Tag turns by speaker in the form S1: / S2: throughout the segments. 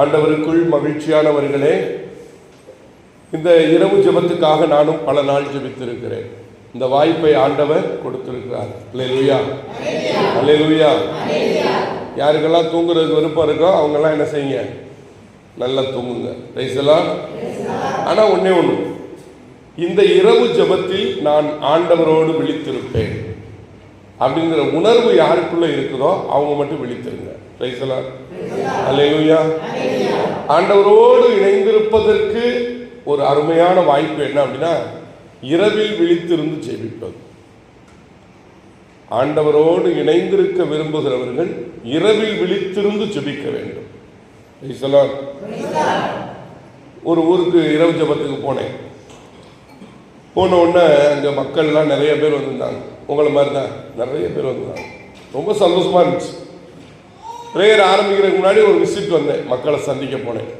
S1: ஆண்டவருக்குள் மகிழ்ச்சியானவர்களே இந்த இரவு ஜெபத்துக்காக நானும் பல நாள் ஜெபித்திருக்கிறேன். இந்த வாய்ப்பை ஆண்டவர் கொடுத்திருக்கிறார். அல்லேலூயா அல்லேலூயா யாருக்கெல்லாம் தூங்குறதுக்கு விருப்பம் இருக்கோ அவங்கெல்லாம் என்ன செய்யுங்க? நல்லா தூங்குங்க. ரைசலாம் ஆனால் ஒன்றே ஒன்று இந்த இரவு ஜெபத்தில் நான் ஆண்டவரோடு விழித்திருப்பேன். அப்படிங்கிற உணர்வு யாருக்குள்ளே இருக்குதோ அவங்க மட்டும் விழித்திருங்க. ரைசலாம் அல்லேலூயா ஆண்டவரோடு இணைந்திருப்பதற்கு ஒரு அருமையான வாய்ப்பு என்ன அப்படின்னா இரவில் விழித்திருந்து ஜெபிப்பது. ஆண்டவரோடு இணைந்திருக்க விரும்புகிறவர்கள் இரவில் விழித்திருந்து ஜெபிக்க வேண்டும். ஒரு ஊருக்கு இரவு ஜெபத்துக்கு போனேன். போன உடனே அங்கே மக்கள்லாம் நிறைய பேர் வந்திருந்தாங்க. உங்களை மாதிரி தான் நிறைய பேர் வந்திருந்தாங்க. ரொம்ப சந்தோஷமா இருந்துச்சு. ப்ரேயர் ஆரம்பிக்கிறதுக்கு முன்னாடி ஒரு விசிட் வந்தேன். மக்களை சந்திக்க போனேன்.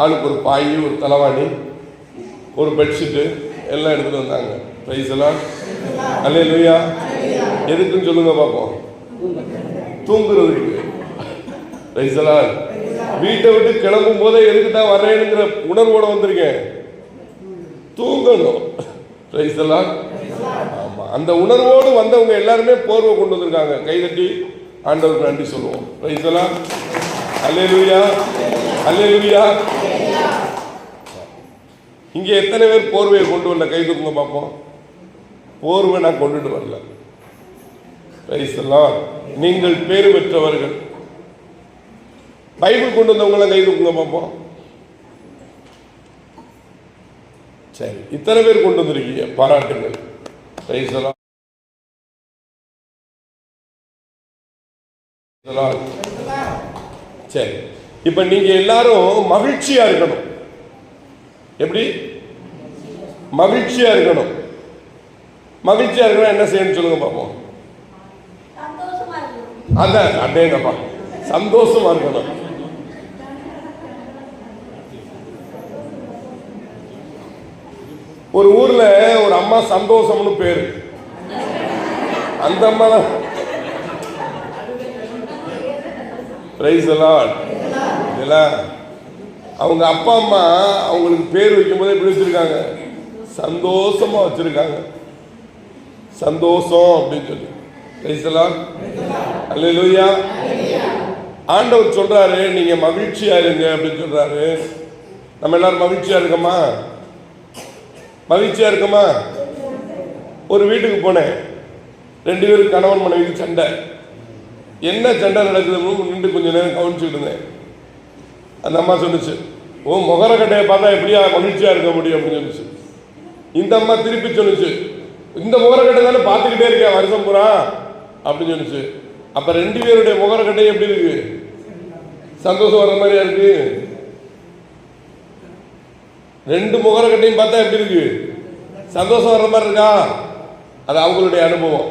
S1: ஆளுக்கு ஒரு பாய் ஒரு தலைவாணி ஒரு பெட்ஷீட்டு எல்லாம் எடுத்துகிட்டு வந்தாங்க. ப்ரைஸ் எல்லாம் அல்லே லூயா எதுக்குன்னு சொல்லுங்க பார்ப்போம் தூங்குறதுக்கு. ப்ரைஸ் எல்லாம் வீட்டை விட்டு கிளம்பும் போதே எதுக்கு தான் வரேனுங்கிற உணர்வோட வந்திருக்கேன். தூங்கணும். ப்ரைஸ் எல்லாம் ஆமாம் அந்த உணர்வோடு வந்தவங்க எல்லாருமே போர்வை கொண்டு வந்திருக்காங்க. கைதட்டி ஆண்டவருக்கு நன்றி சொல்லுவோம் ப்ரைஸ் எல்லாம் அல்லேலூயா இங்கே எத்தனை பேர் போர்வையை கொண்டு வரல கை தூக்குங்க பார்ப்போம். போர்வை நான் கொண்டுட்டு வரல. Praise நீங்கள் பேர் பெற்றவர்கள். பைபிள் கொண்டு வந்தவங்களாம் கை தூக்குங்க பார்ப்போம். சரி இத்தனை பேர் கொண்டு வந்திருக்கீங்க. பாராட்டுங்கள். Praise சரி. இப்போ நீங்க எல்லாரும் மகிழ்ச்சியா இருக்கணும். எப்படி? மகிழ்ச்சியா இருக்கணும். மகிழ்ச்சியா இருக்கணும் என்ன செய்யணும் சொல்லுங்க பார்ப்போம். அதான் அடேங்கப்பா. சந்தோஷமா இருக்கணும். ஒரு ஊர்ல ஒரு அம்மா சந்தோஷம்னு பேரு. அந்த அம்மா தான் பிரைஸ் எல்லாம் இதெல்லாம் அவங்க அப்பா அம்மா அவங்களுக்கு பேர் வைக்கும்போது எப்படி வச்சுருக்காங்க. சந்தோஷமாக வச்சுருக்காங்க. சந்தோஷம் அப்படின்னு சொல்லி. பிரைஸ் அல்ல லூயா ஆண்டவர் சொல்கிறாரு நீங்கள் மகிழ்ச்சியா இருங்க அப்படின்னு சொல்கிறாரு நம்ம எல்லாரும் மகிழ்ச்சியாக இருக்கோமா? மகிழ்ச்சியாக இருக்கோமா? ஒரு வீட்டுக்கு போனேன். ரெண்டு பேரும் கணவன் மனைவிக்கு சண்டை. என்ன சண்டை நடக்குதுன்னு நின்று கொஞ்ச நேரம் கவனிச்சுட்டு இருந்தேன். அந்த அம்மா சொன்னிச்சு ஓ முகர கட்டையை பார்த்தா எப்படியா மகிழ்ச்சியாக இருக்க முடியும்? அப்படின்னு சொன்னிச்சு இந்த அம்மா திருப்பி சொன்னுச்சு இந்த முகரக்கட்டை தானே பார்த்துக்கிட்டே இருக்கேன் வருஷம் பூரா. அப்படின்னு சொன்னிச்சு அப்போ ரெண்டு பேருடைய முகரக்கட்டை எப்படி இருக்கு? சந்தோஷம் வர்ற மாதிரியா இருக்கு? ரெண்டு முகரக்கட்டையும் பார்த்தா எப்படி இருக்கு? சந்தோஷம் வர்ற மாதிரி இருக்கா? அது அவங்களுடைய அனுபவம்.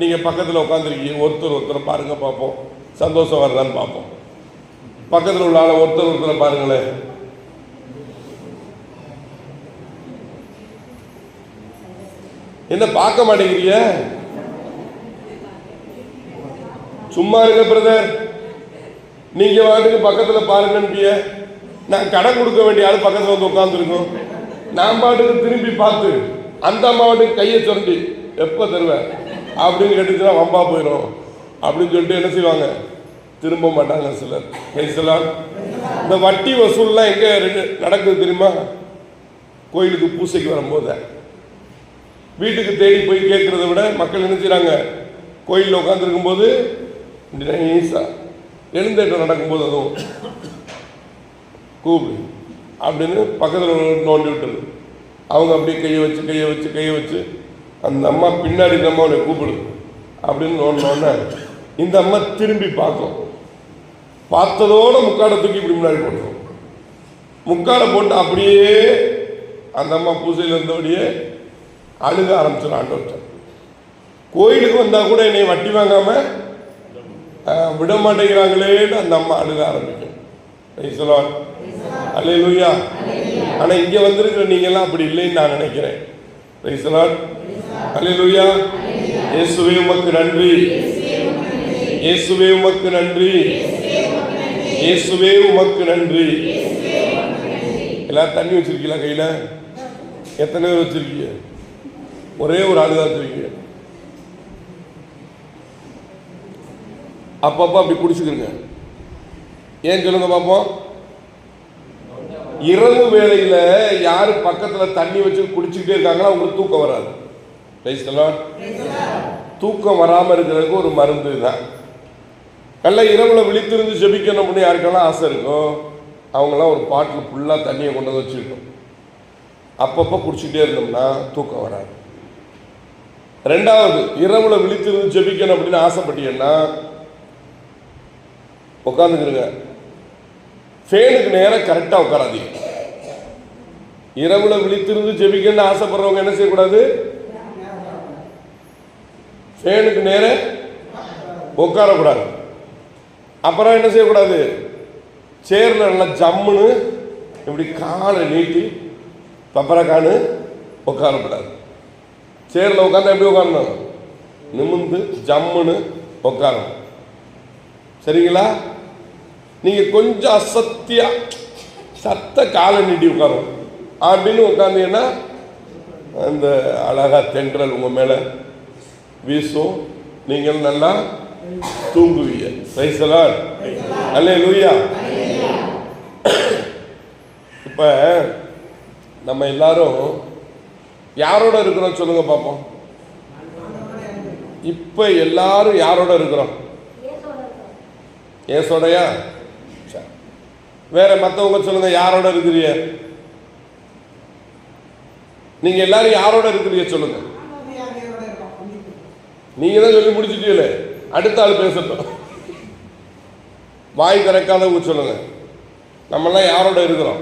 S1: நீங்கள் பக்கத்தில் உட்காந்துருக்கீங்க ஒருத்தர் ஒருத்தர் பாருங்க பார்ப்போம். சந்தோஷம் வருதான்னு பார்ப்போம். பக்கத்தில் உள்ள ஆளை ஒருத்தர் ஒருத்தரை பாருங்களேன் என்ன பார்க்க மாட்டேங்கிறீங்க? சும்மா இருங்க பிரதர். நீங்க வாட்டுக்கு பக்கத்துல பாருங்கன்றிய நான் கடன் கொடுக்க வேண்டிய ஆள் பக்கத்துல வந்து உட்காந்துருக்கோம் நான் பாட்டுக்கு திரும்பி பார்த்து அந்த அம்மா கையை சொல்லி எப்போ தருவேன்? அப்படின்னு கேட்டுச்சுன்னா வம்பா போயிடும். அப்படின்னு சொல்லிட்டு என்ன செய்வாங்க? திரும்ப மாட்டாங்க சிலர். பேசலாம் இந்த வட்டி வசூல்லாம் எங்கே நடக்குது தெரியுமா? கோயிலுக்கு பூசைக்கு வரும்போது. வீட்டுக்கு தேடி போய் கேட்குறத விட மக்கள் என்ன செய்கிறாங்க கோயிலில் உட்காந்துருக்கும் போது நைஸா எழுந்தேட்டம் நடக்கும்போது அதுவும். கூப்பிடு. அப்படின்னு பக்கத்தில் நோண்டி விட்டுரு. அவங்க அப்படியே கையை வச்சு கையை வச்சு கையை வச்சு அந்த அம்மா பின்னாடி இந்த அம்மாவை கூப்பிடு. அப்படின்னு நோண்டினோடனே இந்த அம்மா திரும்பி பார்க்கும். பார்த்ததோட முக்காடை தூக்கி இப்படி முன்னாடி போட்டுரும். முக்காடை போட்டு அப்படியே அந்த அம்மா பூசையில் இருந்தபடியே அழுக ஆரம்பிச்சிடும் ஆண்டவர்கிட்ட. கோயிலுக்கு வந்தால் கூட என்னை வட்டி வாங்காம அஹ், விட மாட்டேங்கிறாங்களேன்னு அந்த அம்மா அழுக ஆரம்பிக்கும். அல்லேலூயா ஆனால் இங்கே வந்திருக்கிற நீங்கள்லாம் அப்படி இல்லைன்னு நான் நினைக்கிறேன். ரைசலாட் இயேசுவே உமக்கு நன்றி. இயேசுவே உமக்கு நன்றி. இயேசுவே உமக்கு நன்றி. எல்லாரும் தண்ணி வச்சிருக்கீங்களா கையில? எத்தனை பேர் வச்சிருக்கீங்க? ஒரே ஒரு ஆளு தான் வச்சிருக்கீங்க. அப்பப்போ அப்படி குடிச்சுக்கிறங்க ஏன் சொல்லுங்க பார்ப்போம் இரவு வேளையில யாரு பக்கத்துல தண்ணி வச்சு குடிச்சுக்கிட்டே இருக்காங்களோ அவங்களுக்கு தூக்கம் வராது. தூக்கம் வராம இருக்கிறதுக்கு ஒரு மருந்து தான் நல்ல இரவுல விழித்திருந்து ஜெபிக்கணும் அப்படின்னு யாருக்கெல்லாம் ஆசை இருக்கும் அவங்கெல்லாம் ஒரு பாட்டில் ஃபுல்லாக தண்ணியை கொண்டு வந்து வச்சுருக்கோம் அப்பப்போ குடிச்சிக்கிட்டே இருந்தோம்னா தூக்கம் வராது. ரெண்டாவது இரவுல விழித்திருந்து ஜெபிக்கணும் அப்படின்னு ஆசைப்பட்டீங்கன்னா உட்காந்துக்கிறங்க ஃபேனுக்கு நேராக கரெக்டாக உட்காராதீங்க. இரவுல விழித்திருந்து ஜெபிக்கணும்னு ஆசைப்படுறவங்க என்ன செய்யக்கூடாது? ஃபேனுக்கு நேர உட்காரக்கூடாது. அப்புறம் என்ன செய்யக்கூடாது? சேர்ல நல்லா ஜம்முன்னு இப்படி காலை நீட்டி பப்பரக்கானு உட்காரக்கூடாது. சேர்ல உட்காந்தா எப்படி உட்காரணும்? நிமிந்து ஜம்முன்னு உட்காரணும். சரிங்களா? நீங்க கொஞ்சம் அசத்தியா? சத்த காலை நீட்டி உட்காரும். அப்படின்னு உட்காந்தீங்கன்னா அந்த அழகா தென்றல் உங்க மேல வீசும். நீங்கள் நல்லா தூங்குவீங்க. பைசலார் அல்லே லூயா இப்ப நம்ம எல்லாரும் யாரோட இருக்கிறோம் சொல்லுங்க பார்ப்போம் இப்ப எல்லாரும் யாரோட இருக்கிறோம். ஏசோடையா. வேற மற்றவங்க சொல்லுங்க யாரோட இருக்கிறீங்க? நீங்க எல்லாரும் யாரோட இருக்கிறீங்க சொல்லுங்க. நீங்க தான் சொல்லி முடிச்சிட்டீங்களே. அடுத்த ஆள் பேசட்டும். வாய் திறக்காதவங்க சொல்லுங்க. நம்மெல்லாம் யாரோட இருக்கிறோம்?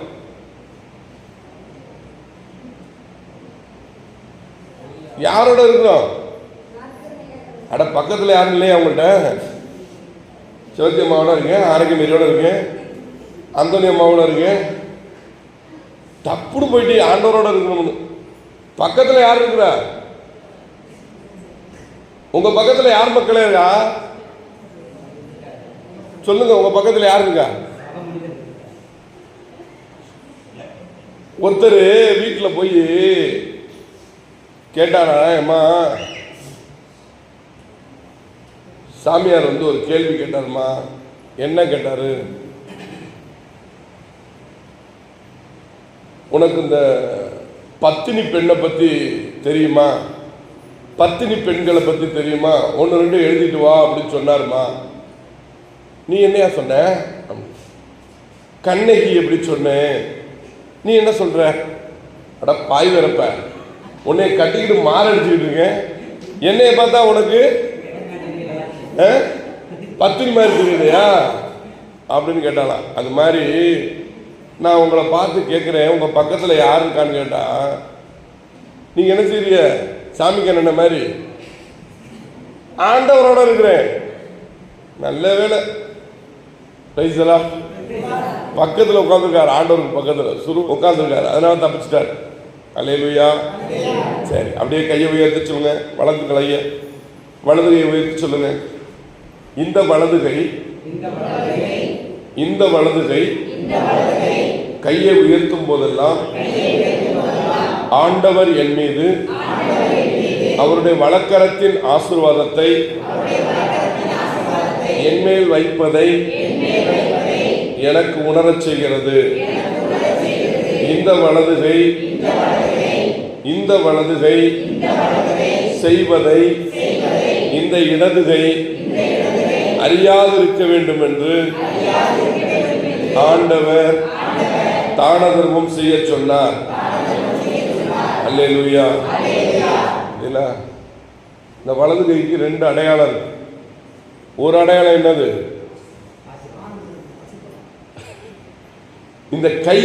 S1: யாரோட இருக்கிறோம்? அட பக்கத்தில் யாரும் இல்லையா அவங்கள்ட்ட சிவத்தியம்மாவோட இருக்கேன் ஆரோக்கியமேரியோட இருக்கேன். அந்தோனி அம்மாவோட இருக்கேன் டப்புன்னு போயிட்டு ஆண்டவரோட இருக்கணும்னு பக்கத்தில் யார் இருக்கிறா உங்க பக்கத்தில் யார் மக்களே இருக்கா? சொல்லுங்க உங்க பக்கத்தில் யார் இருக்கா? ஒருத்தர் வீட்டில் போய் கேட்டாரா அம்மா சாமியார் வந்து ஒரு கேள்வி கேட்டாருமா? என்ன கேட்டாரு? உனக்கு இந்த பத்தினி பெண்ணை பற்றி தெரியுமா? பத்தினி பெண்களை பற்றி தெரியுமா? ஒன்று ரெண்டு எழுதிட்டு வா அப்படின்னு சொன்னாருமா. நீ என்னையா சொன்ன? கண்ணகி எப்படி சொன்னேன் நீ என்ன சொல்கிற அட பாய் வரப்ப உன்னை கட்டிக்கிட்டு மாரடிச்சுக்கிட்டு இருக்கேன் என்னைய பார்த்தா உனக்கு? ஆ? பத்தினி மாதிரி தெரியுதையா? அப்படின்னு கேட்டாலாம் அது மாதிரி நான் உங்களை பார்த்து கேட்குறேன். உங்கள் பக்கத்தில் யார் இருக்கான்னு கேட்டா நீங்கள் என்ன செய்றீங்க? சாமி கண்ணன மாதிரி? ஆண்டவரோட இருக்கிறேன். நல்ல வேலை. பைசலா பக்கத்தில் உட்காந்துருக்காரு ஆண்டவருக்கு பக்கத்தில். சுரு உட்காந்துருக்காரு அதனால தப்பிச்சிட்டாரு. அல்லேலூயா சரி அப்படியே கையை உயர்த்தி சொல்லுங்க. வலது கையை. வலது கையை உயர்த்தி சொல்லுங்க. இந்த வலது கை இந்த வலது கை. கையை உயர்த்தும் போதெல்லாம் ஆண்டவர் என் மீது அவருடைய வழக்கரத்தின் ஆசீர்வாதத்தை என்மேல் வைப்பதை எனக்கு உணரச் செய்கிறது. இந்த வலதுகை இந்த வலதுகை செய்வதை இந்த இடதுகை அறியாதிருக்க வேண்டும் என்று ஆண்டவர் தான தர்மம் செய்ய சொன்னார். அல்லேலூயா. இல்ல. இந்த வலது கைக்கு ரெண்டு அடையாளம். ஒரு அடையாளம் என்னது? இந்த கை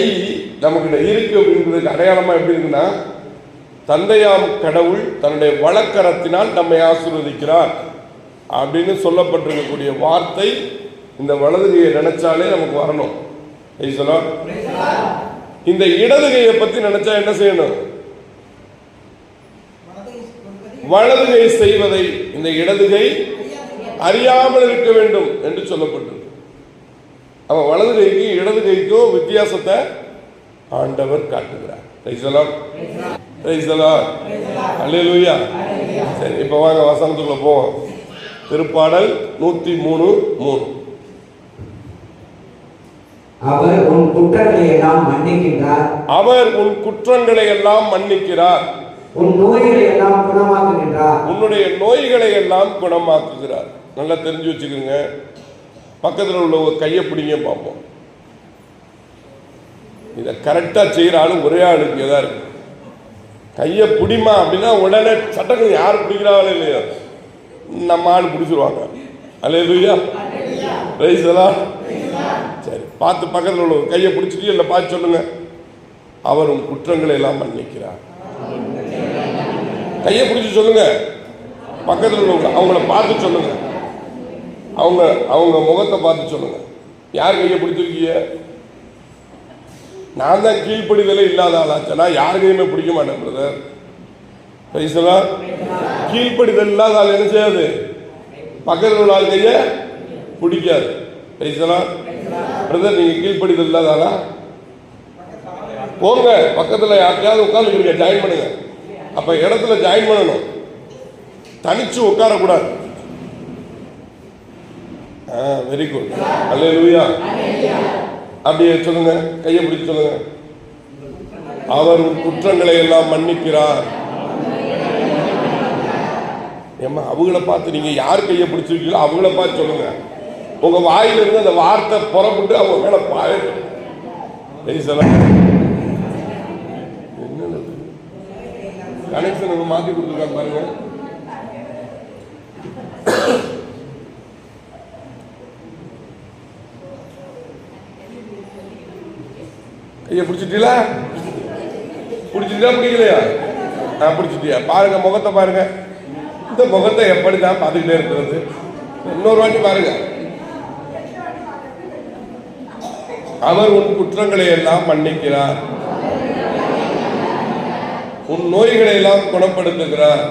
S1: நமக்கிட்ட இருக்கு அப்படின்றதுக்கு அடையாளமா எப்படி இருக்குன்னா தந்தையாம் கடவுள் தன்னுடைய வழக்கரத்தினால் நம்மை ஆசீர்வதிக்கிறார் அப்படின்னு சொல்லப்பட்டிருக்கக்கூடிய வார்த்தை இந்த வலது கையை நினைச்சாலே நமக்கு வரணும். இந்த இடது கையை பத்தி நினைச்சா என்ன செய்யணும்? வலது கை செய்வதை இந்த இடது கை அறியாமல் இருக்க வேண்டும் என்று சொல்லப்பட்டது அவன் வலது கைக்கும் இடது கைக்கும் வித்தியாசத்தை ஆண்டவர் காட்டுகிறார். ரைசலாம் சரி இப்போ வாங்க வசனத்துக்குள்ள போவோம். திருப்பாடல் நூற்றி மூணு மூணு.
S2: அவர் உன் குற்றங்களை எல்லாம் மன்னிக்கின்றார்.
S1: அவர் உன் குற்றங்களை எல்லாம் மன்னிக்கிறார்.
S2: உன் நோய்களை எல்லாம் குணமாக்குகின்றார்.
S1: உன்னுடைய நோய்களை எல்லாம் குணமாக்குகிறார். நல்லா தெரிஞ்சு வச்சுக்கோங்க. பக்கத்தில் உள்ள ஒரு கையை பிடிங்க பார்ப்போம். இதை கரெக்டாக செய்கிற ஒரே ஆளுக்கு எதா இருக்கு. கையை பிடிமா அப்படின்னா உடனே சட்டங்கள் யார் பிடிக்கிறாங்களோ இல்லையா. நம்ம ஆள் பிடிச்சிருவாங்க. அல்லையா ரைசலா சரி பார்த்து பக்கத்தில் உள்ள கையை பிடிச்சிட்டு இல்லை பார்த்து சொல்லுங்க. அவர் உன் குற்றங்களை எல்லாம் மன்னிக்கிறார். கையை பிடிச்சி சொல்லுங்க. பக்கத்தில் உள்ளவங்க அவங்கள பார்த்து சொல்லுங்க. அவங்க அவங்க முகத்தை பார்த்து சொல்லுங்க. யார் கையை பிடிச்சிருக்கீங்க நான் தான் கீழ்ப்படிதலே இல்லாத ஆளாச்சனா யார் கையுமே பிடிக்க மாட்டேன் பிரதர் பைசலா கீழ்ப்படிதல் இல்லாத ஆள் என்ன செய்யாது? பக்கத்தில் உள்ள ஆள் கையை பிடிக்காது. பேசலாம் பிரதர் நீங்கள் கீழ்ப்படிதல் இல்லாதானா? போங்க பக்கத்தில் யாருக்காவது உட்காந்துருக்கீங்க ஜாயின் பண்ணுங்க. அப்போ இடத்துல ஜாயின் பண்ணணும். தனிச்சு உட்காரக்கூடாது. ஆ வெரி குட் அல்ல லூயா அப்படியே சொல்லுங்க கையை பிடிச்சி சொல்லுங்க. அவர் குற்றங்களை எல்லாம் மன்னிக்கிறார். ஏம்மா அவங்கள பார்த்து நீங்க யார் கையை பிடிச்சிருக்கீங்களோ அவங்கள பார்த்து சொல்லுங்க. உங்க வாயில இருந்து அந்த வார்த்தை புறப்பட்டு அவங்க மேல பாயட்டும். என்னது? கனெக்ஷன் மாத்தி கொடுத்துருக்காங்க பாருங்க. கையை பிடிச்சிட்டீங்களா? பிடிச்சிட்டா பிடிக்கலையா? நான் பிடிச்சிட்டியா? பாருங்க முகத்தை பாருங்க. இந்த முகத்தை எப்படி தான் பார்த்துக்கிட்டே இருக்கிறது? இன்னொரு வாட்டி பாருங்க. அவர் உன் குற்றங்களை எல்லாம் மன்னிக்கிறார். உன் நோய்களை எல்லாம் குணப்படுத்துகிறார்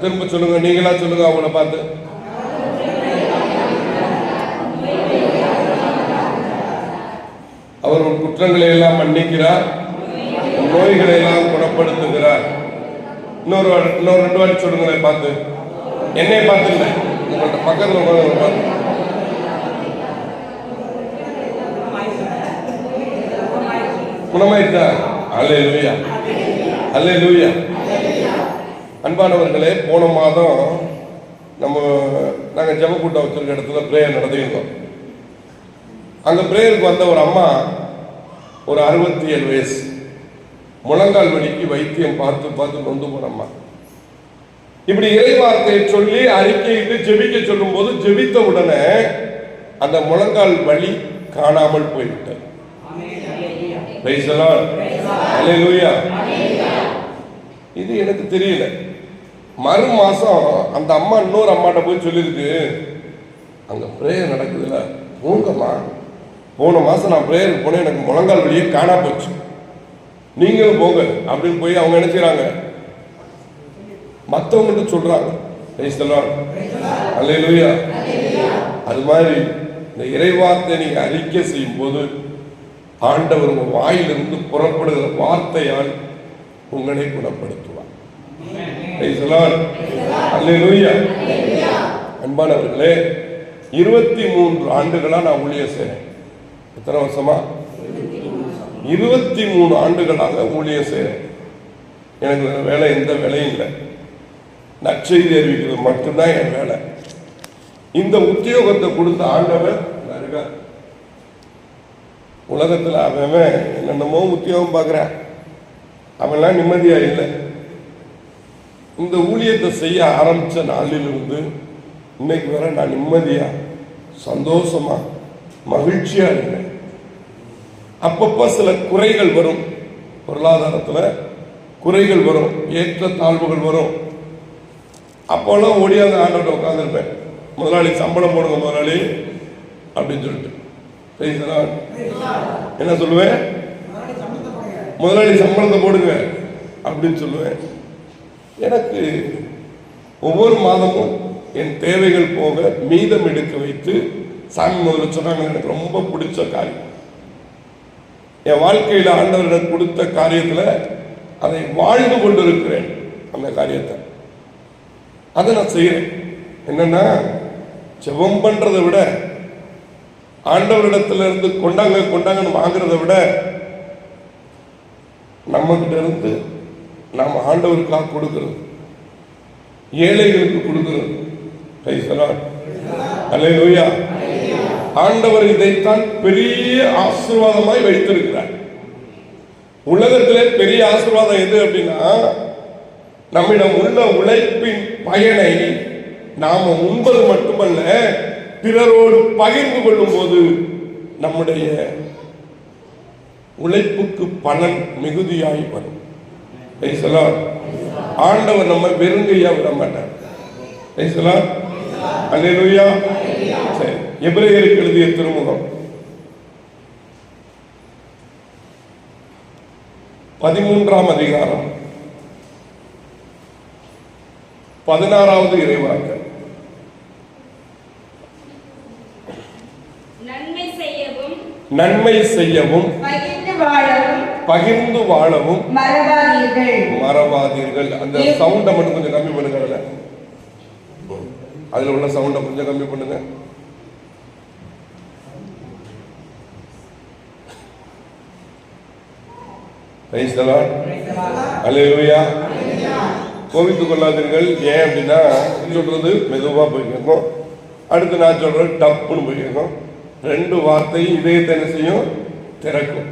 S1: திரும்ப சொல்லுங்க நீங்களா சொல்லுங்க அவங்கள பார்த்து. அவர் உன் குற்றங்களை எல்லாம் மன்னிக்கிறார். உன் நோய்களை எல்லாம் குணப்படுத்துகிறார். இன்னொரு இன்னொரு ரெண்டு வாட்டி சொல்லுங்களேன் பார்த்து. என்னை பார்த்து இல்லை உங்கள்கிட்ட பக்கத்தில் பார்த்து குணமாயிட்டா? அல்லே லூயா அல்லே லூயா அன்பானவர்களே போன மாதம் நம்ம நாங்கள் ஜெபக்கூட்டம் வச்சிருக்க இடத்துல பிரேயர் நடந்திருந்தோம் அந்த பிரேயருக்கு வந்த ஒரு அம்மா ஒரு அறுபத்தி ஏழு வயசு. முழங்கால் வலிக்கு வைத்தியம் பார்த்து பார்த்து நொந்து போன அம்மா. இப்படி இறைவார்த்தையை சொல்லி அறிக்கையிட்டு ஜெபிக்க சொல்லும் போது ஜெபித்த உடனே அந்த முழங்கால் வலி காணாமல் போய்விட்டது. Praise the Lord. Hallelujah. இது எனக்கு தெரியல. மறு மாசம் அந்த அம்மா இன்னொரு அம்மாட்ட போய் சொல்லியிருக்கு அங்க பிரேயர் நடக்குதுல்ல போங்கம்மா போன மாசம் நான் ப்ரேயருக்கு போனேன் எனக்கு முழங்கால் வழியே காணா போச்சு. நீங்களும் போங்க அப்படின்னு போய் அவங்க என்ன செய்றாங்க? மற்றவங்கள்ட்ட சொல்றாங்க. Praise அது மாதிரி இந்த இறைவார்த்தை நீங்க அறிக்கை செய்யும் போது ஆண்டவர் உங்க வாயிலிருந்து புறப்படுகிற வார்த்தையால் உங்களை குணப்படுத்துவார். அன்பானவர்களே இருபத்தி மூன்று ஆண்டுகளா நான் ஊழிய செய்றேன். எத்தனை வருஷமா? இருபத்தி மூணு ஆண்டுகளாக ஊழிய செய்றேன். எனக்கு வேலை எந்த வேலையும் இல்லை. நற்செய்தி அறிவிக்கிறது மட்டும்தான் என் வேலை. இந்த உத்தியோகத்தை கொடுத்த ஆண்டவர் இருக்கார். உலகத்தில் அவன் என்னென்னமோ உத்தியோகம் பார்க்குறான். அவன்லாம் நிம்மதியாக இல்லை. இந்த ஊழியத்தை செய்ய ஆரம்பித்த நாளிலிருந்து இன்னைக்கு வர நான் நிம்மதியாக சந்தோஷமாக மகிழ்ச்சியாக இருக்கேன். அப்பப்போ சில குறைகள் வரும். பொருளாதாரத்தில் குறைகள் வரும். ஏற்ற தாழ்வுகள் வரும். அப்போல்லாம் ஓடியாந்து ஆண்டோட உட்காந்துருப்பேன் முதலாளி சம்பளம் போடுங்க முதலாளி அப்படின்னு சொல்லிட்டு. என்ன சொல்லுவேன் முதலாளி சம்பளத்தை போடுங்க. அப்படின்னு சொல்லுவேன் எனக்கு ஒவ்வொரு மாதமும் என் தேவைகள் போக மீதம் எடுக்க வைத்து சாமி முதல்ல சொன்னாங்க எனக்கு ரொம்ப பிடிச்ச காரியம். என் வாழ்க்கையில் ஆண்டவரிடம் கொடுத்த காரியத்தில் அதை வாழ்ந்து கொண்டிருக்கிறேன். அந்த காரியத்தை. அதை நான் செய்கிறேன் என்னன்னா ஜெபம் பண்ணுறதை விட ஆண்டவரிடத்துல இருந்து கொண்டாங்க கொண்டாங்கன்னு வாங்குறதை விட நம்ம கிட்ட இருந்து நாம் ஆண்டவருக்காக கொடுக்கிறோம். ஏழைகளுக்கு கொடுக்கிறது கைசலான் அல்லேலூயா ஆண்டவர் இதைத்தான் பெரிய ஆசீர்வாதமாய் வைத்திருக்கிறார். உலகத்திலே பெரிய ஆசீர்வாதம் எது அப்படின்னா நம்மிடம் உள்ள உழைப்பின் பயனை நாம உண்பது மட்டுமல்ல பிறரோடு பகிர்ந்து கொள்ளும் போது நம்முடைய உழைப்புக்கு பலன் மிகுதியாய் வரும். Praise ஆண்டவர் நம்ம வெறுங்கையா விட மாட்டார். Praise the சரி எபிரேயருக்கு எழுதிய திருமுகம். பதிமூன்றாம் அதிகாரம். பதினாறாவது இறைவாக்கள்
S3: நன்மை செய்யவும்
S1: நன்மை செய்யவும்
S4: பகிர்ந்து வாழவும் மறவாதீர்கள்.
S1: அந்த சவுண்டை மட்டும் கொஞ்சம் கம்மி பண்ணுங்க அதுல. அதுல உள்ள சவுண்டை கொஞ்சம் கம்மி பண்ணுங்க. அல்லேலூயா கோவித்துக் கொள்ளாதீர்கள். ஏன் அப்படின்னா சொல்றது மெதுவா போய் கேட்கும் அடுத்து நான் சொல்றது டப்புன்னு போய் கேட்கும் ரெண்டு வார்த்தை இதயத்தை என்ன செய்யும் திறக்கும்.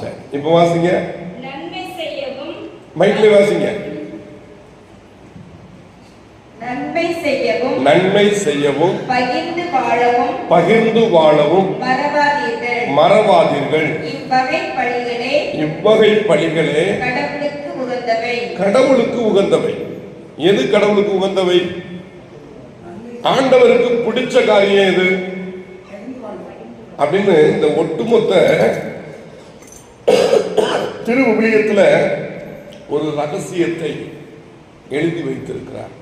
S1: சரி இப்போ வாசிங்க. மைக்ல வாசிங்க.
S4: நன்மை செய்யவும்
S1: நன்மை செய்யவும்
S4: பகிர்ந்து வாழவும்
S1: பகிர்ந்து வாழவும்
S4: மறவாதீர்கள்.
S1: மறவாதீர்கள்.
S4: இவ்வகை பழிகளே
S1: இவ்வகை பணிகளே
S4: கடவுளுக்கு உகந்தவை.
S1: கடவுளுக்கு உகந்தவை. எது கடவுளுக்கு உகந்தவை? ஆண்டவருக்கு பிடிச்ச காரியம் எது? அப்படின்னு இந்த ஒட்டுமொத்த திரு விவிலியத்துல ஒரு ரகசியத்தை எழுதி வைத்திருக்கிறார்.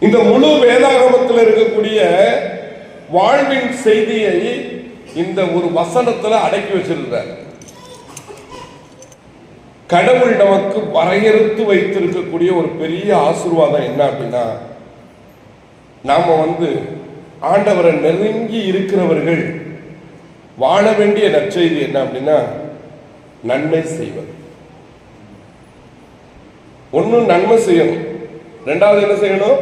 S1: இந்த முழு வேதாகமத்தில் இருக்கக்கூடிய வாழ்வின் செய்தியை இந்த ஒரு வசனத்துல அடக்கி வச்சிருக்கிறார். கடவுள் நமக்கு வரையறுத்து வைத்திருக்கக்கூடிய ஒரு பெரிய ஆசீர்வாதம் என்ன அப்படின்னா நாம் வந்து ஆண்டவரை நெருங்கி இருக்கிறவர்கள் வாழ வேண்டிய நற்செய்தி என்ன அப்படின்னா நன்மை செய்வது. ஒண்ணு நன்மை செய்யணும். ரெண்டாவது என்ன செய்யணும்?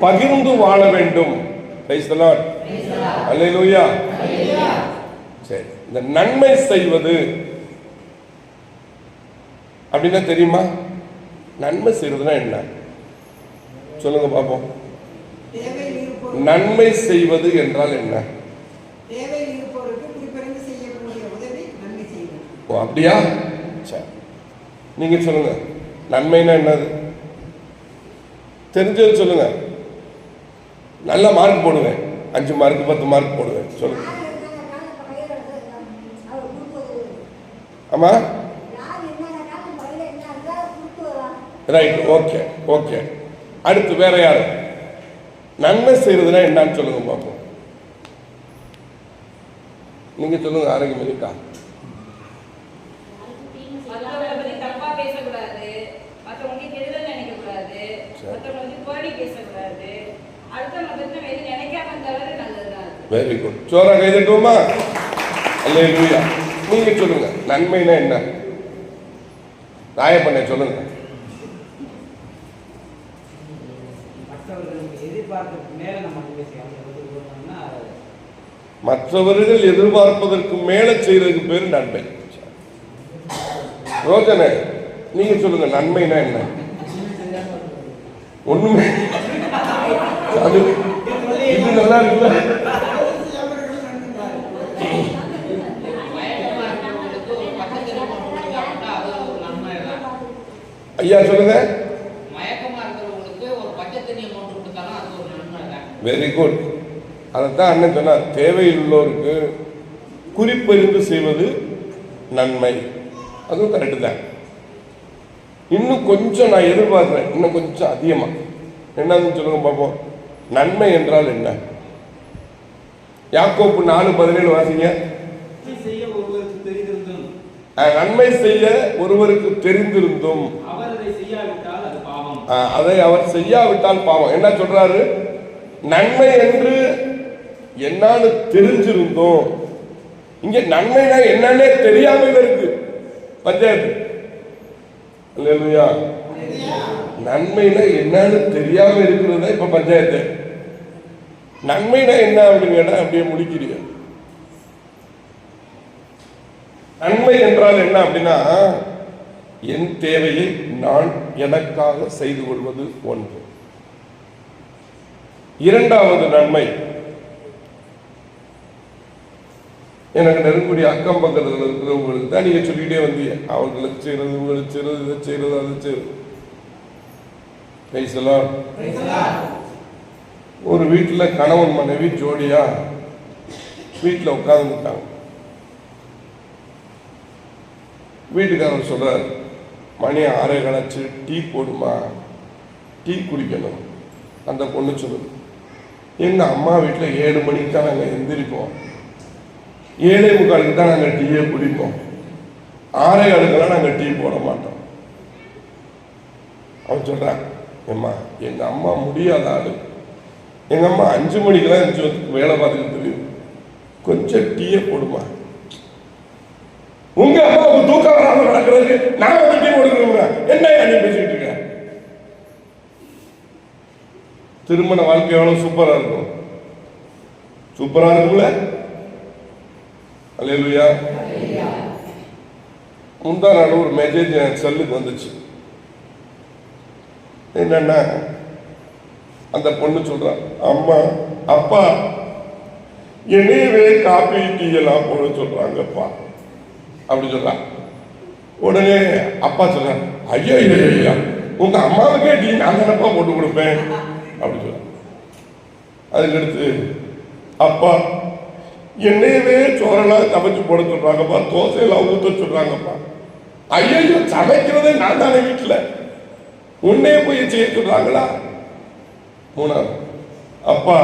S1: பகிர்ந்து வாழ வேண்டும். Praise சரி இந்த நன்மை செய்வது அப்படின்னா தெரியுமா? நன்மை செய்யறதுன்னா என்ன? சொல்லுங்க பார்ப்போம் நன்மை செய்வது என்றால் என்ன? ஓ அப்படியா? சரி நீங்க சொல்லுங்க. நன்மைனா என்னது? தெரிஞ்சது சொல்லுங்க. நல்ல மார்க் போடுவேன் அஞ்சு மார்க் பத்து மார்க் போடுவேன் சொல்லுங்க. ஆமா? ரைட் ஓகே ஓகே அடுத்து வேற யாரு? நன்மை செய்யறதுனா என்னன்னு சொல்லுங்க பார்ப்போம் நீங்க சொல்லுங்க ஆரோக்கியம் இருக்கா. Very good சோரா கைதட்டுவோமா? அல்லேலூயா நீங்க சொல்லுங்க நன்மைனா என்ன? ராயப்பண்ண சொல்லுங்க
S5: மற்றவர்களுக்கு எதிர்பார்ப்புக்கு மேல நம்ம நன்மை செய்யணும்
S1: மற்றவர்கள் எதிர்பார்ப்பதற்கு மேல செய்யறதுக்கு பேரு நன்மை. ரோஜனை நீங்க சொல்லுங்க நன்மைனா என்ன? ஒண்ணுமே. அது இது நல்லா இருக்குல்ல? ஐயா சொல்லுங்க.
S5: மயக்கமா இருக்கிறவங்களுக்கு அது ஒரு நன்மை தான்
S1: அதைத்தான் அண்ணன் சொன்னார். தேவையில் உள்ளோருக்கு குறிப்பறிந்து செய்வது நன்மை. அதுவும் கரெக்டு தான். இன்னும் கொஞ்சம் நான் எதிர்பார்க்குறேன். இன்னும் கொஞ்சம் அதிகமா. என்னன்னு சொல்லுங்க பார்ப்போம் நன்மை என்றால் என்ன? யாக்கோப்பு நாலு பதினேழு வாசிங்க.
S6: நன்மை செய்ய ஒருவருக்கு தெரிந்திருந்தும். அதை
S1: அவர் செய்யாவிட்டால் பாவம். என்ன சொல்றாரு? நன்மை என்று என்னன்னு தெரிஞ்சிருந்தோம். இங்க நன்மைனா என்னன்னே தெரியாம இருக்கு. பஞ்சாயத்து. இல்லையா நன்மைனா என்னன்னு தெரியாம இருக்கிறது இப்ப பஞ்சாயத்து. நன்மைனா என்ன அப்படின்னு கேட்டா அப்படியே முடிக்கிறீங்க. நன்மை என்றால் என்ன அப்படின்னா என் தேவையை நான் எனக்காக செய்து கொள்வது ஒன்று. இரண்டாவது நன்மை எனக்கு நெருங்கக்கூடிய அக்கம் பக்கத்தில் இருக்கிறவங்களுக்கு தான் நீங்க சொல்லிக்கிட்டே வந்தீங்க. அவங்களுக்கு செய்யறது இவங்களுக்கு செய்யறது இதை செய்யறது அதை செய்யறது. பேசலாம் ஒரு வீட்டில் கணவன் மனைவி ஜோடியா வீட்டில் உட்கார்ந்துட்டாங்க. வீட்டுக்காரர் சொல்றாரு மணி ஆறே கழிச்சு டீ போடுமா? டீ குடிக்கணும். அந்த பொண்ணு சொல்லுது எங்க அம்மா வீட்டில் ஏழு மணிக்கு தான் நாங்கள் எந்திரிப்போம். ஏழை முக்காலுக்கு தான் நாங்கள் டீயே குடிப்போம். ஆறே காலுக்கெல்லாம் நாங்கள் டீ போட மாட்டோம். அவன் சொல்கிறான் ஏம்மா எங்க அம்மா முடியாத ஆள். எங்க அம்மா அஞ்சு மணிக்கெல்லாம் எந்திரிச்சு வேலை பார்த்துக்கிட்டு தெரியும். கொஞ்சம் டீயே போடுமா? உங்க அம்மாவுக்கு தூக்கம் வராம நடக்கிறதுக்கு நான் வந்து டீ கொடுக்கணுங்க என்ன நீ பேசிட்டு இருக்க? திருமண வாழ்க்கை எவ்வளோ சூப்பராக இருக்கும். சூப்பராக இருக்கும்ல. அலையலுயா முந்தா நாள் ஒரு மெசேஜ் என் செல்லுக்கு வந்துச்சு. என்னன்னா அந்த பொண்ணு சொல்றா அம்மா அப்பா என்னையவே காப்பி டீ எல்லாம் போட சொல்றாங்கப்பா. அப்படி சொல்றான் உடனே அப்பா சொல்றான் ஐயோ இல்லை ஐயா உங்க அம்மாவுக்கே டீ நான் தானப்பா போட்டு கொடுப்பேன். அப்படி சொல்றான் அதுக்கடுத்து அப்பா என்னையவே சோறெல்லாம் சமைச்சு போட சொல்றாங்கப்பா தோசையெல்லாம் ஊத்த சொல்றாங்கப்பா. ஐயோ சமைக்கிறதே நான் தானே வீட்டுல. உன்னையே போய் செய்ய சொல்றாங்களா? மூணாவது அப்பா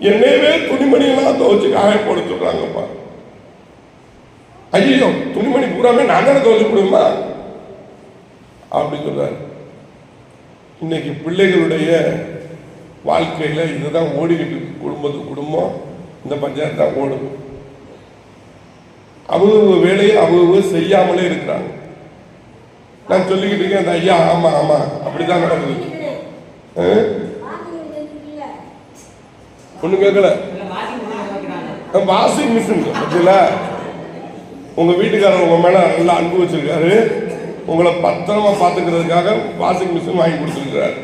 S1: என்னையவே துணிமணியெல்லாம் துவைச்சு காய போட சொல்றாங்கப்பா. ஐயோ துணிமணி பூராமே நான் தானே துவைச்சு கொடுமா அப்படி சொல்றாரு. இன்னைக்கு பிள்ளைகளுடைய வாழ்க்கையில இதுதான் ஓடிக்கிட்டு குடும்பத்து குடும்பம். இந்த பஞ்சாயத்து தான் ஓடும். அவங்க வேலையை அவங்க செய்யாமலே இருக்கிறாங்க. நான் சொல்லிக்கிட்டு இருக்கேன் அந்த ஐயா ஆமா ஆமா அப்படிதான் நடக்குது. ஒண்ணு கேட்கல. வாஷிங் மிஷின் பார்த்தீங்களா உங்க வீட்டுக்காரர் உங்க மேல நல்லா அன்பு வச்சிருக்காரு. உங்களை பத்திரமா பாத்துக்கிறதுக்காக வாஷிங் மிஷின் வாங்கி கொடுத்துருக்கிறாரு.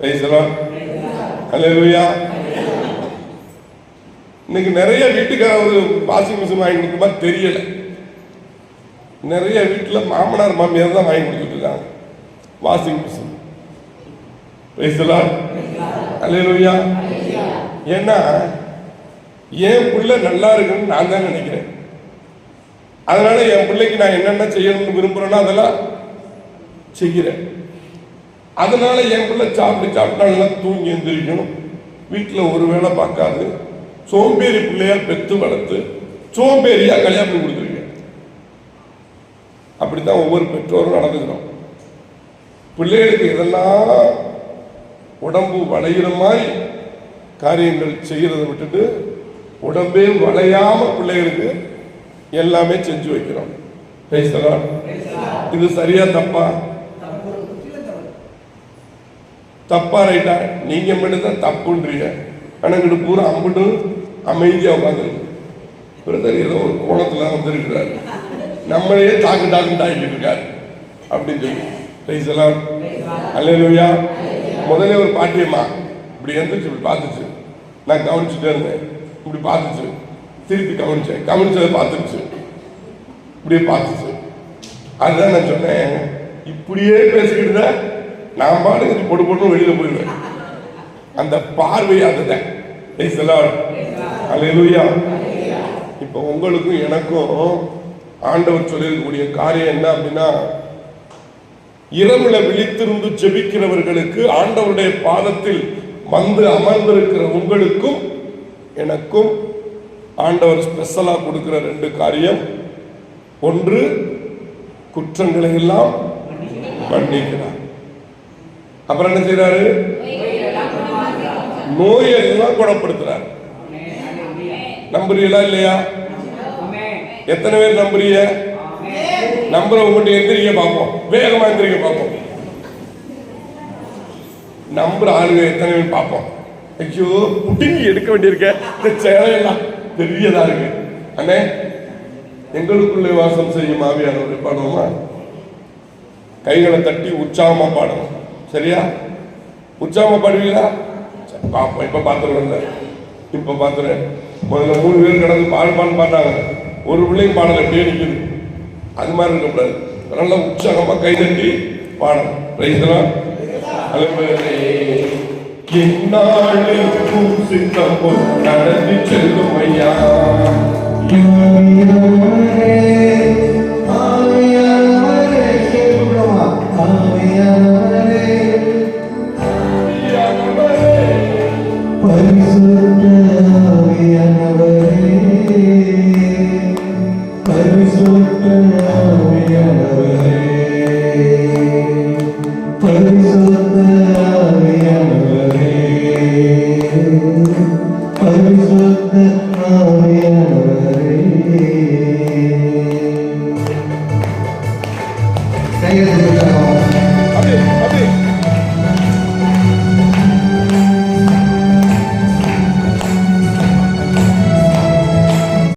S1: பேசலாம். அல்லேலூயா இன்னைக்கு நிறைய வீட்டுக்காரர் வாஷிங் மிஷின் வாங்கி கொடுக்குற மாதிரி தெரியல. நிறைய வீட்டில் மாமனார் மாமியார் தான் வாங்கி கொடுத்துட்டு இருக்காங்க. வாஷிங் மிஷின் பேசலாம்? அலையலுயா ஏன்னா என் பிள்ளை நல்லா இருக்குன்னு நான் தான் நினைக்கிறேன். அதனால என் பிள்ளைக்கு நான் என்னென்ன செய்யணும்னு விரும்புகிறேன்னா அதெல்லாம் செய்கிறேன். அதனால என் பிள்ளை சாப்பிட்டு சாப்பிட்டா நல்லா தூங்கி எந்திரிக்கணும். வீட்டில் ஒரு வேளை பார்க்காது. சோம்பேறி பிள்ளையா பெற்று வளர்த்து சோம்பேறியா கல்யாணம் பண்ணி அப்படித்தான் ஒவ்வொரு பெற்றோரும் நடந்துக்கிறோம். பிள்ளைகளுக்கு இதெல்லாம் உடம்பு வளைகிற மாதிரி காரியங்கள் செய்கிறத விட்டுட்டு உடம்பே வளையாம பிள்ளைகளுக்கு எல்லாமே செஞ்சு வைக்கிறோம். பேசலாம் இது சரியா தப்பா? தப்பா ரைட்டா நீங்க மட்டும்தான் தப்புன்றீங்க. ஆனா இங்கிட்டு பூரா அம்பிட்டு அமைதியா உட்காந்துருக்கு பிரதர் ஏதோ ஒரு கோணத்துல வந்திருக்கிறார். நம்மளையே தாக்கு தாக்கு தாக்கிட்டு இருக்காரு. அப்படின்னு சொல்லி. பிரைஸ் எல்லாம் அல்லேலூயா முதல்ல ஒரு பாட்டியம்மா இப்படி எந்திரிச்சு இப்படி பார்த்துச்சு. நான் கவனிச்சுட்டே இருந்தேன். இப்படி பார்த்துச்சு. திருப்பி கவனிச்சேன். கவனிச்சதை பார்த்துருச்சு. இப்படியே பார்த்துச்சு. அதுதான் நான் சொன்னேன். இப்படியே பேசிக்கிட்டு தான் நான் பாட்டுக்கு பொடு பொண்ணு வெளியில போயிடுவேன். அந்த பார்வை அதுதான். Praise அலையிலுயா இப்போ உங்களுக்கும் எனக்கும் ஆண்டவர் சொல்லியிருக்கக்கூடிய காரியம் என்ன அப்படின்னா இரவுல விழித்திருந்து ஜெபிக்கிறவர்களுக்கு ஆண்டவருடைய பாதத்தில் வந்து அமர்ந்திருக்கிற உங்களுக்கும் எனக்கும் ஆண்டவர் ஸ்பெஷலா கொடுக்கிற ரெண்டு காரியம். ஒன்று குற்றங்களை எல்லாம் மன்னிக்கிறார். அப்புறம் என்ன செய்யறாரு நோயை எல்லாம் குணப்படுத்துறார். நம்புறீங்களா இல்லையா? எத்தனை பேர் நம்புறீங்க? நம்புறவங்க மட்டும் எந்திரிக்க பார்ப்போம் வேகமா எந்திரிக்க பார்ப்போம் நம்புற ஆளுங்க எத்தனை பேர் பார்ப்போம் ஐயோ புட்டிங்கி எடுக்க வேண்டியிருக்க. இந்த சேலையெல்லாம் பெரியதா இருக்கு. அண்ணே எங்களுக்குள்ளே வாசம் செய்யும் ஆவியானவரை பாடுவோமா கைகளை தட்டி உற்சாகமா பாடணும். சரியா? உற்சாகமா பாடுவீங்களா? பார்ப்போம் பாப்போம். இப்ப பாத்துருவேன் இப்ப பாத்துறேன் முதல்ல மூணு பேர் கிடந்து பாடு பாடு பாட்டாங்க ஒரு பிள்ளையும் பாடலை எப்படியே நிக்குது அது மாதிரி இருக்கக்கூடாது நல்லா உற்சாகமாக கை தட்டி பாடணும் ரைஸ்லாம் என்னாலும் சித்தம் போல் நடந்து செல்லும் ஐயா
S7: ஆவியானவரே, ஆவியானவரே,